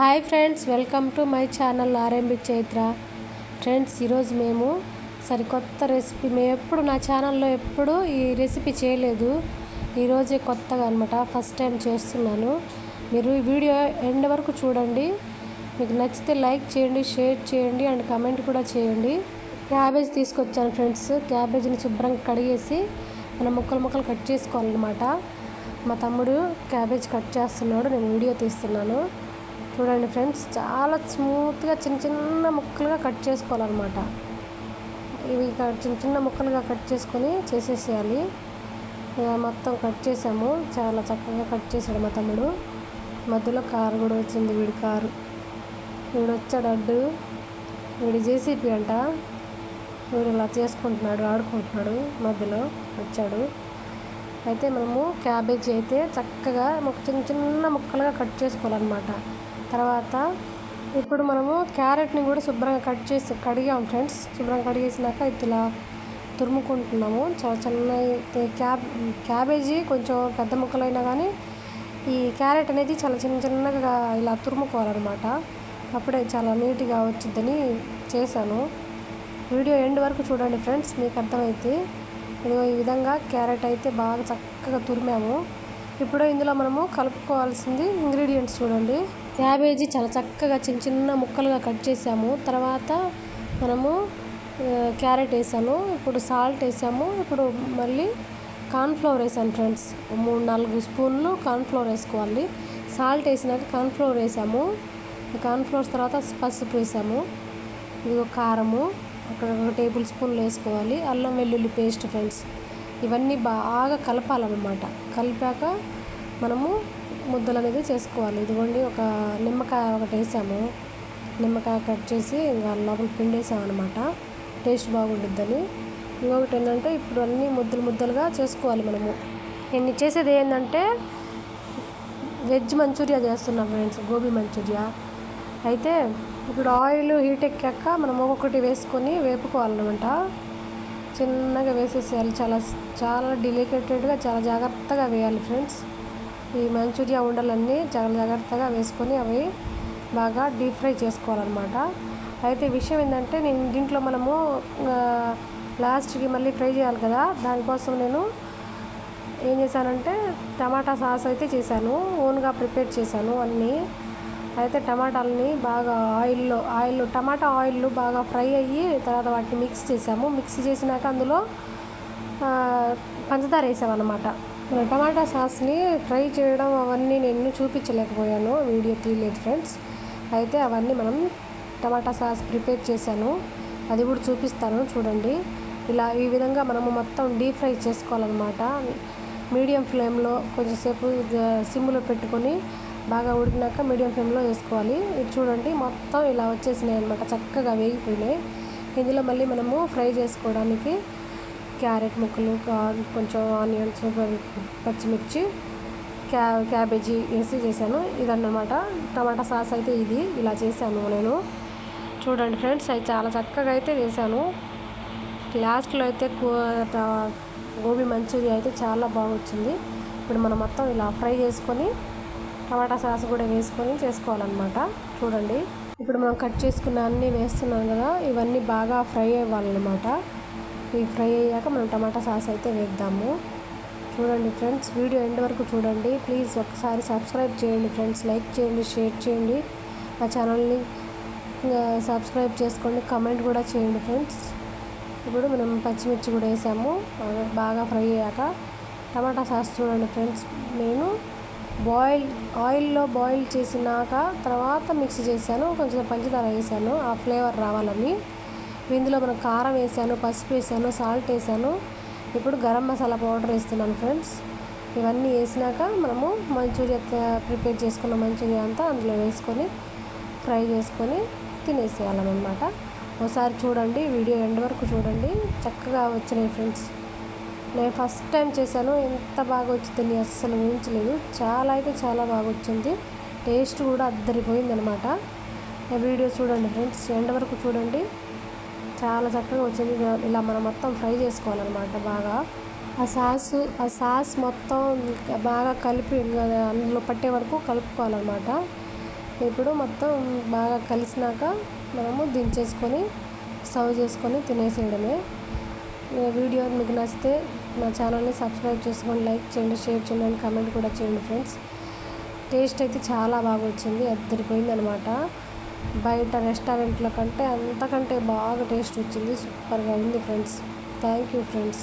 Hi friends welcome to my channel RMB Chaitra. Friends ఈరోజు మేము సరికొత్త రెసిపీ మేము ఎప్పుడు నా ఛానల్లో ఎప్పుడు ఈ రెసిపీ చేయలేదు. ఈరోజే కొత్తగా అనమాట ఫస్ట్ టైం చేస్తున్నాను. మీరు ఈ వీడియో ఎండ్ వరకు చూడండి. మీకు నచ్చితే లైక్ చేయండి షేర్ చేయండి అండ్ కమెంట్ కూడా చేయండి. క్యాబేజ్ తీసుకొచ్చాను ఫ్రెండ్స్ క్యాబేజీని శుభ్రంగా కడిగేసి మనం ముక్కలు ముక్కలు కట్ చేసుకోవాలన్నమాట. మా తమ్ముడు క్యాబేజ్ కట్ చేస్తున్నాడు నేను వీడియో తీస్తున్నాను. చూడండి ఫ్రెండ్స్ చాలా స్మూత్గా చిన్న చిన్న ముక్కలుగా కట్ చేసుకోవాలన్నమాట. ఇవి చిన్న చిన్న ముక్కలుగా కట్ చేసుకొని చేసేసేయాలి. మొత్తం కట్ చేసాము. చాలా చక్కగా కట్ చేశాడు మా తమ్ముడు. మధ్యలో కారు కూడా వచ్చింది వీడి కారు. వీడు వచ్చాడు అడ్డు. వీడు జేసీపీ అంట. వీడు ఇలా చేసుకుంటున్నాడు ఆడుకుంటున్నాడు. మధ్యలో వచ్చాడు. అయితే మనము క్యాబేజీ అయితే చక్కగా చిన్న చిన్న ముక్కలుగా కట్ చేసుకోవాలన్నమాట. తర్వాత ఇప్పుడు మనము క్యారెట్ని కూడా శుభ్రంగా కట్ చేసి కడిగాం ఫ్రెండ్స్. శుభ్రంగా కడిగేసినాక ఇట్లా తురుముకుంటున్నాము. చాలా చిన్న క్యాబ్ క్యాబేజీ కొంచెం పెద్ద ముక్కలైనా కానీ ఈ క్యారెట్ అనేది చాలా చిన్న చిన్నగా ఇలా తురుముకోవాలన్నమాట. అప్పుడే చాలా నీట్గా వచ్చిద్దని చేశాను. వీడియో ఎండ్ వరకు చూడండి ఫ్రెండ్స్ మీకు అర్థమైతే. ఇదిగో ఈ విధంగా క్యారెట్ అయితే బాగా చక్కగా తురిమాము. ఇప్పుడు ఇందులో మనము కలుపుకోవాల్సింది ఇంగ్రీడియంట్స్ చూడండి. క్యాబేజీ చాలా చక్కగా చిన్న చిన్న ముక్కలుగా కట్ చేసాము. తర్వాత మనము క్యారెట్ వేసాను ఇప్పుడు సాల్ట్ వేసాము ఇప్పుడు మళ్ళీ కార్న్ఫ్లవర్ వేసాను ఫ్రెండ్స్. మూడు నాలుగు స్పూన్లు కార్న్ఫ్లవర్ వేసుకోవాలి. సాల్ట్ వేసినాక కార్న్ఫ్లవర్ వేసాము. కార్న్ఫ్లవర్ తర్వాత పసుపు వేసాము. ఇదిగో కారము అక్కడ ఒక టేబుల్ స్పూన్లు వేసుకోవాలి. అల్లం వెల్లుల్లి పేస్ట్ ఫ్రెండ్స్. ఇవన్నీ బాగా కలపాలన్నమాట. కలిపాక మనము ముద్దలు అనేది చేసుకోవాలి. ఇదిగోండి ఒక నిమ్మకాయ ఒకటి వేసాము. నిమ్మకాయ కట్ చేసి ఇంకా లోపల పిండేసామన్నమాట. టేస్ట్ బాగుంటుందని ఇంకొకటి ఏంటంటే ఇప్పుడు అన్నీ ముద్దలు ముద్దలుగా చేసుకోవాలి మనము. నేను చేసేది ఏంటంటే వెజ్ మంచూరియా చేస్తున్నాం ఫ్రెండ్స్ గోబీ మంచూరియా. అయితే ఇప్పుడు ఆయిల్ హీట్ ఎక్కాక మనం ఒక్కొక్కటి వేసుకొని వేపుకోవాలన్నమాట. చిన్నగా వేసేసేయాలి. చాలా చాలా డెలికేటెడ్గా చాలా జాగ్రత్తగా వేయాలి ఫ్రెండ్స్. ఈ మంచూరియా ఉండలన్నీ జాగ్రత్తగా వేసుకొని అవి బాగా డీప్ ఫ్రై చేసుకోవాలన్నమాట. అయితే విషయం ఏంటంటే నేను దీంట్లో మనము లాస్ట్కి మళ్ళీ ఫ్రై చేయాలి కదా దానికోసం నేను ఏం చేశానంటే టమాటా సాస్ అయితే చేశాను ఓన్గా ప్రిపేర్ చేశాను అన్నీ. అయితే టమాటాలని బాగా ఆయిల్లో ఆయిల్ టమాటా ఆయిల్ బాగా ఫ్రై అయ్యి తర్వాత వాటిని మిక్స్ చేసాము మిక్స్ చేసినాక అందులో పంచదార వేసామన్నమాట. టమాటా సాస్ని ఫ్రై చేయడం అవన్నీ నేను చూపించలేకపోయాను. వీడియో తీయలేదు ఫ్రెండ్స్. అయితే అవన్నీ మనం టమాటా సాస్ ప్రిపేర్ చేశాను. అది కూడా చూపిస్తాను చూడండి. ఇలా ఈ విధంగా మనము మొత్తం డీప్ ఫ్రై చేసుకోవాలన్నమాట. మీడియం ఫ్లేమ్లో కొంచెంసేపు సిమ్లో పెట్టుకొని బాగా ఉడికినాక మీడియం ఫ్లేమ్లో వేసుకోవాలి. ఇది చూడండి మొత్తం ఇలా వచ్చేసినాయి అనమాట చక్కగా వేగిపోయినాయి. ఇందులో మళ్ళీ మనము ఫ్రై చేసుకోవడానికి క్యారెట్ ముక్కలు కొంచెం ఆనియన్స్ పచ్చిమిర్చి క్యా క్యాబేజీ వేసి చేశాను. ఇదన్నమాట. టమాటా సాస్ అయితే ఇది. ఇలా చేశాను నేను. చూడండి ఫ్రెండ్స్ అది చాలా చక్కగా అయితే చేశాను. లాస్ట్లో అయితే గోబీ మంచూరియా అయితే చాలా బాగా వచ్చింది. ఇప్పుడు మనం మొత్తం ఇలా ఫ్రై చేసుకొని టమాటా సాస్ కూడా వేసుకొని చేసుకోవాలన్నమాట. చూడండి. ఇప్పుడు మనం కట్ చేసుకున్న అన్నీ వేస్తున్నాం కదా ఇవన్నీ బాగా ఫ్రై అవ్వాలన్నమాట. ఇవి ఫ్రై అయ్యాక మనం టమాటా సాస్ అయితే వేద్దాము. చూడండి ఫ్రెండ్స్ వీడియో ఎండ్ వరకు చూడండి. ప్లీజ్ ఒకసారి సబ్స్క్రైబ్ చేయండి ఫ్రెండ్స్ లైక్ చేయండి షేర్ చేయండి. మా ఛానల్ని సబ్స్క్రైబ్ చేసుకోండి కమెంట్ కూడా చేయండి ఫ్రెండ్స్. ఇప్పుడు మనం పచ్చిమిర్చి కూడా వేసాము. బాగా ఫ్రై అయ్యాక టమాటా సాస్ చూడండి ఫ్రెండ్స్. నేను బాయిల్ ఆయిల్లో బాయిల్ చేసినాక తర్వాత మిక్స్ చేశాను. కొంచెం పంచదార వేసాను. ఆ ఫ్లేవర్ రావాలని. ఇందులో మనం కారం వేసాను పసుపు వేసాను సాల్ట్ వేసాను. ఇప్పుడు గరం మసాలా పౌడర్ వేస్తున్నాను ఫ్రెండ్స్. ఇవన్నీ వేసినాక మనము మంచూరియా ప్రిపేర్ చేసుకున్న మంచూరియా అంతా అందులో వేసుకొని ఫ్రై చేసుకొని తినేసేయాలన్నమాట ఒకసారి చూడండి వీడియో ఎండ్ వరకు చూడండి. చక్కగా వచ్చినాయి ఫ్రెండ్స్. నేను ఫస్ట్ టైం చేశాను ఎంత బాగా వచ్చిందని అస్సలు ఊహించలేదు. చాలా అయితే చాలా బాగా వచ్చింది. టేస్ట్ కూడా అద్దరిపోయింది అనమాట వీడియో చూడండి ఫ్రెండ్స్ ఎండ్ వరకు చూడండి. చాలా చక్కగా వచ్చింది. ఇలా మనం మొత్తం ఫ్రై చేసుకోవాలన్నమాట బాగా. ఆ సాస్ ఆ సాస్ మొత్తం బాగా కలిపి అందులో పట్టే వరకు కలుపుకోవాలన్నమాట. ఇప్పుడు మొత్తం బాగా కలిసినాక మనము దించేసుకొని సర్వ్ చేసుకొని తినేసేయడమే. వీడియో మీకు నచ్చితే నా ఛానల్ని సబ్స్క్రైబ్ చేసుకొని లైక్ చేయండి షేర్ చేయండి కామెంట్ కూడా చేయండి ఫ్రెండ్స్. టేస్ట్ అయితే చాలా బాగా వచ్చింది అద్దరిపోయింది అనమాట బయట రెస్టారెంట్ల కంటే అంతకంటే బాగా టేస్ట్ వచ్చింది. సూపర్గా ఉంది ఫ్రెండ్స్. Thank you friends.